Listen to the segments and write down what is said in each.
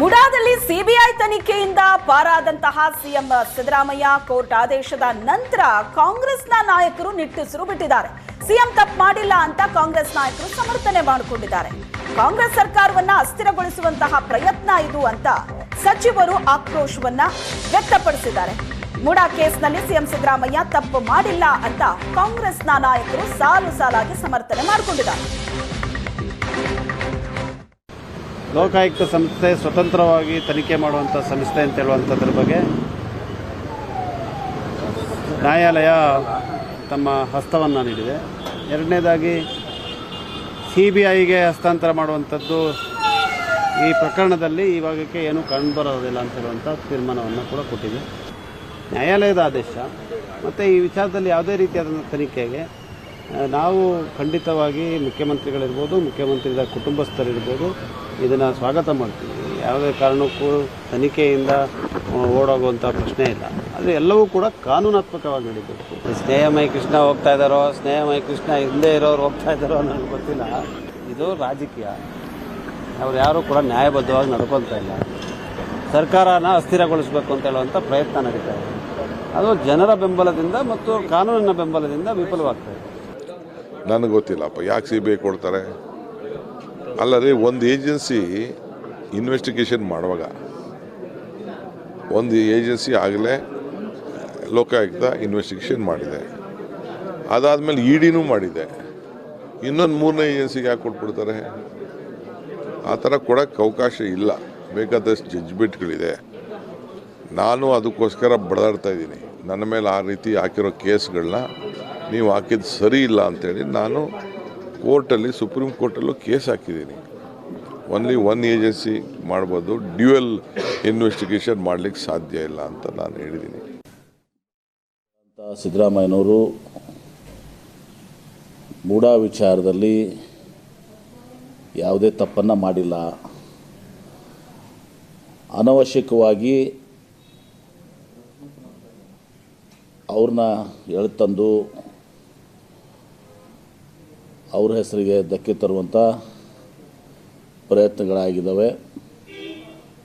ಮುಡಾದಲ್ಲಿ CBI ತನಿಖೆಯಿಂದ ಪಾರಾದಂತಹ CM Siddaramaiah court ಆದೇಶದ ನಂತರ ಕಾಂಗ್ರೆಸ್ನ ನಾಯಕರು ನಿಟ್ಟುಸಿರು ಬಿಟ್ಟಿದ್ದಾರೆ. ಸಿಎಂ ತಪ್ಪು ಮಾಡಿಲ್ಲ ಅಂತ ಕಾಂಗ್ರೆಸ್ ನಾಯಕರು ಸಮರ್ಥನೆ ಮಾಡಿಕೊಂಡಿದ್ದಾರೆ. ಕಾಂಗ್ರೆಸ್ ಸರ್ಕಾರವನ್ನ ಅಸ್ಥಿರಗೊಳಿಸುವಂತಹ ಪ್ರಯತ್ನ ಇದು ಅಂತ ಸಚಿವರು ಆಕ್ರೋಶವನ್ನ ವ್ಯಕ್ತಪಡಿಸಿದ್ದಾರೆ. ಮುಡಾ ಕೇಸ್ನಲ್ಲಿ ಸಿಎಂ ಸಿದ್ದರಾಮಯ್ಯ ತಪ್ಪು ಮಾಡಿಲ್ಲ ಅಂತ ಕಾಂಗ್ರೆಸ್ನ ನಾಯಕರು ಸಾಲು ಸಾಲಾಗಿ ಸಮರ್ಥನೆ ಮಾಡಿಕೊಂಡಿದ್ದಾರೆ. ಲೋಕಾಯುಕ್ತ ಸಂಸ್ಥೆ ಸ್ವತಂತ್ರವಾಗಿ ತನಿಖೆ ಮಾಡುವಂಥ ಸಂಸ್ಥೆ ಅಂತ ಹೇಳುವಂಥದ್ರ ಬಗ್ಗೆ ನ್ಯಾಯಾಲಯ ತಮ್ಮ ಹಸ್ತವನ್ನು ನೀಡಿದೆ. ಎರಡನೇದಾಗಿ ಸಿ ಬಿ ಐಗೆ ಹಸ್ತಾಂತರ ಮಾಡುವಂಥದ್ದು ಈ ಪ್ರಕರಣದಲ್ಲಿ ಇವಾಗಕ್ಕೆ ಏನೂ ಕಂಡುಬರೋದಿಲ್ಲ ಅಂತ ಹೇಳುವಂಥ ತೀರ್ಮಾನವನ್ನು ಕೂಡ ಕೊಟ್ಟಿದೆ. ನ್ಯಾಯಾಲಯದ ಆದೇಶ ಮತ್ತು ಈ ವಿಚಾರದಲ್ಲಿ ಯಾವುದೇ ರೀತಿಯಾದಂಥ ತನಿಖೆಗೆ ನಾವು ಖಂಡಿತವಾಗಿ ಮುಖ್ಯಮಂತ್ರಿಗಳಿರ್ಬೋದು, ಮುಖ್ಯಮಂತ್ರಿಗಳ ಕುಟುಂಬಸ್ಥರಿರ್ಬೋದು ಇದನ್ನು ಸ್ವಾಗತ ಮಾಡ್ತೀವಿ. ಯಾವುದೇ ಕಾರಣಕ್ಕೂ ತನಿಖೆಯಿಂದ ಓಡೋಗುವಂಥ ಪ್ರಶ್ನೆ ಇಲ್ಲ. ಆದರೆ ಎಲ್ಲವೂ ಕೂಡ ಕಾನೂನಾತ್ಮಕವಾಗಿ ನಡೀಬೇಕು ಸ್ನೇಹಮಯ ಕೃಷ್ಣ ಹೋಗ್ತಾ ಇದ್ದಾರೋ ಸ್ನೇಹಮಯ ಕೃಷ್ಣ ಹಿಂದೆ ಇರೋರು ಹೋಗ್ತಾ ಇದ್ದಾರೋ ನನಗೆ ಗೊತ್ತಿಲ್ಲ. ಇದು ರಾಜಕೀಯ. ಅವ್ರು ಯಾರೂ ಕೂಡ ನ್ಯಾಯಬದ್ಧವಾಗಿ ನಡ್ಕೊತಾ ಇಲ್ಲ. ಸರ್ಕಾರನ ಅಸ್ಥಿರಗೊಳಿಸಬೇಕು ಅಂತ ಹೇಳುವಂಥ ಪ್ರಯತ್ನ ನಡೀತಾ ಇದೆ. ಅದು ಜನರ ಬೆಂಬಲದಿಂದ ಮತ್ತು ಕಾನೂನಿನ ಬೆಂಬಲದಿಂದ ವಿಫಲವಾಗ್ತಾ ಇದೆ. ನನಗೆ ಗೊತ್ತಿಲ್ಲಪ್ಪ. ಯಾಕೆ ಸಿ ಬಿ ಐ ಕೊಡ್ತಾರೆ? ಅಲ್ಲದೆ ಒಂದು ಏಜೆನ್ಸಿ ಇನ್ವೆಸ್ಟಿಗೇಷನ್ ಮಾಡುವಾಗ, ಒಂದು ಏಜೆನ್ಸಿ ಆಗಲೇ ಲೋಕಾಯುಕ್ತ ಇನ್ವೆಸ್ಟಿಗೇಷನ್ ಮಾಡಿದೆ. ಅದಾದಮೇಲೆ ಇ ಡಿನೂ ಮಾಡಿದೆ. ಇನ್ನೊಂದು ಮೂರನೇ ಏಜೆನ್ಸಿಗೆ ಯಾಕೆ ಕೊಟ್ಬಿಡ್ತಾರೆ? ಆ ಥರ ಕೊಡೋಕ್ಕೆ ಅವಕಾಶ ಇಲ್ಲ. ಬೇಕಾದಷ್ಟು ಜಜ್ಮೆಂಟ್ಗಳಿದೆ ನಾನು ಅದಕ್ಕೋಸ್ಕರ ಬಡದಾಡ್ತಾ ಇದ್ದೀನಿ. ನನ್ನ ಮೇಲೆ ಆ ರೀತಿ ಹಾಕಿರೋ ಕೇಸ್ಗಳನ್ನ ನೀವು ಹಾಕಿದ್ದು ಸರಿ ಇಲ್ಲ ಅಂತೇಳಿ ನಾನು ಕೋರ್ಟಲ್ಲಿ, ಸುಪ್ರೀಂ ಕೋರ್ಟಲ್ಲೂ ಕೇಸ್ ಹಾಕಿದ್ದೀನಿ. ಓನ್ಲಿ ಒನ್ ಏಜೆನ್ಸಿ ಮಾಡ್ಬೋದು ಡ್ಯೂಯಲ್ ಇನ್ವೆಸ್ಟಿಗೇಷನ್ ಮಾಡಲಿಕ್ಕೆ ಸಾಧ್ಯ ಇಲ್ಲ ಅಂತ ನಾನು ಹೇಳಿದ್ದೀನಿ. ಅಂತ ಸಿದ್ದರಾಮಯ್ಯನವರು ಮೂಡಾ ವಿಚಾರದಲ್ಲಿ ಯಾವುದೇ ತಪ್ಪನ್ನು ಮಾಡಿಲ್ಲ. ಅನವಶ್ಯಕವಾಗಿ ಅವ್ರನ್ನ ಎಳ್ತಂದು ಅವ್ರ ಹೆಸರಿಗೆ ಧಕ್ಕೆ ತರುವಂಥ ಪ್ರಯತ್ನಗಳಾಗಿದ್ದಾವೆ.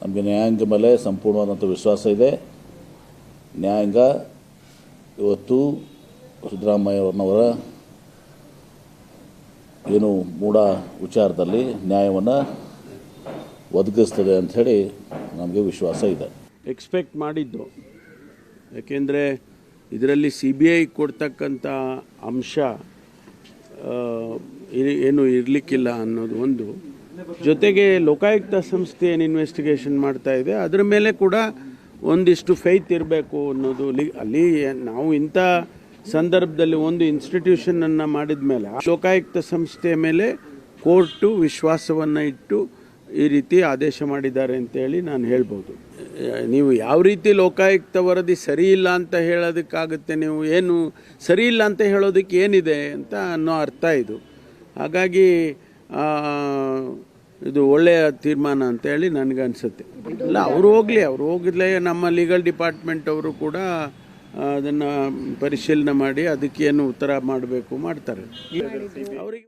ನಮಗೆ ನ್ಯಾಯಾಂಗ ಮೇಲೆ ಸಂಪೂರ್ಣವಾದಂಥ ವಿಶ್ವಾಸ ಇದೆ. ನ್ಯಾಯಾಂಗ ಇವತ್ತು ಸಿದ್ದರಾಮಯ್ಯವ್ರನ್ನವರ ಏನು ಮೂಢ ವಿಚಾರದಲ್ಲಿ ನ್ಯಾಯವನ್ನು ಒದಗಿಸ್ತದೆ ಅಂಥೇಳಿ ನಮಗೆ ವಿಶ್ವಾಸ ಇದೆ. ಎಕ್ಸ್ಪೆಕ್ಟ್ ಮಾಡಿದ್ದು. ಯಾಕೆಂದರೆ ಇದರಲ್ಲಿ ಸಿ ಬಿ ಐ ಕೊಡ್ತಕ್ಕಂಥ ಅಂಶ ಏನು ಇರಲಿಕ್ಕಿಲ್ಲ ಅನ್ನೋದು ಒಂದು. ಜೊತೆಗೆ ಲೋಕಾಯುಕ್ತ ಸಂಸ್ಥೆ ಏನು ಇನ್ವೆಸ್ಟಿಗೇಷನ್ ಮಾಡ್ತಾ ಇದೆ, ಅದರ ಮೇಲೆ ಕೂಡ ಒಂದಿಷ್ಟು ಫೈತ್ ಇರಬೇಕು ಅನ್ನೋದು ಅಲ್ಲಿ ನಾವು ಇಂಥ ಸಂದರ್ಭದಲ್ಲಿ ಒಂದು ಇನ್ಸ್ಟಿಟ್ಯೂಷನನ್ನು ಮಾಡಿದ ಮೇಲೆ ಲೋಕಾಯುಕ್ತ ಸಂಸ್ಥೆಯ ಮೇಲೆ ಕೋರ್ಟು ವಿಶ್ವಾಸವನ್ನು ಇಟ್ಟು ಈ ರೀತಿ ಆದೇಶ ಮಾಡಿದ್ದಾರೆ ಅಂತೇಳಿ ನಾನು ಹೇಳ್ಬೋದು. ನೀವು ಯಾವ ರೀತಿ ಲೋಕಾಯುಕ್ತ ವರದಿ ಸರಿ ಇಲ್ಲ ಅಂತ ಹೇಳೋದಕ್ಕಾಗುತ್ತೆ, ನೀವು ಏನು ಸರಿ ಇಲ್ಲ ಅಂತ ಹೇಳೋದಕ್ಕೆ ಏನಿದೆ ಅಂತ ಅನ್ನೋ ಅರ್ಥ ಇದು. ಹಾಗಾಗಿ ಇದು ಒಳ್ಳೆಯ ತೀರ್ಮಾನ ಅಂತೇಳಿ ನನಗನ್ಸುತ್ತೆ. ಇಲ್ಲ, ಅವರು ಹೋಗಲಿ, ಅವರು ಹೋಗಿದ್ಲೇ ನಮ್ಮ ಲೀಗಲ್ ಡಿಪಾರ್ಟ್ಮೆಂಟ್ ಅವರು ಕೂಡ ಅದನ್ನು ಪರಿಶೀಲನೆ ಮಾಡಿ ಅದಕ್ಕೇನು ಉತ್ತರ ಮಾಡಬೇಕು ಮಾಡ್ತಾರೆ. ಅವರಿಗೆ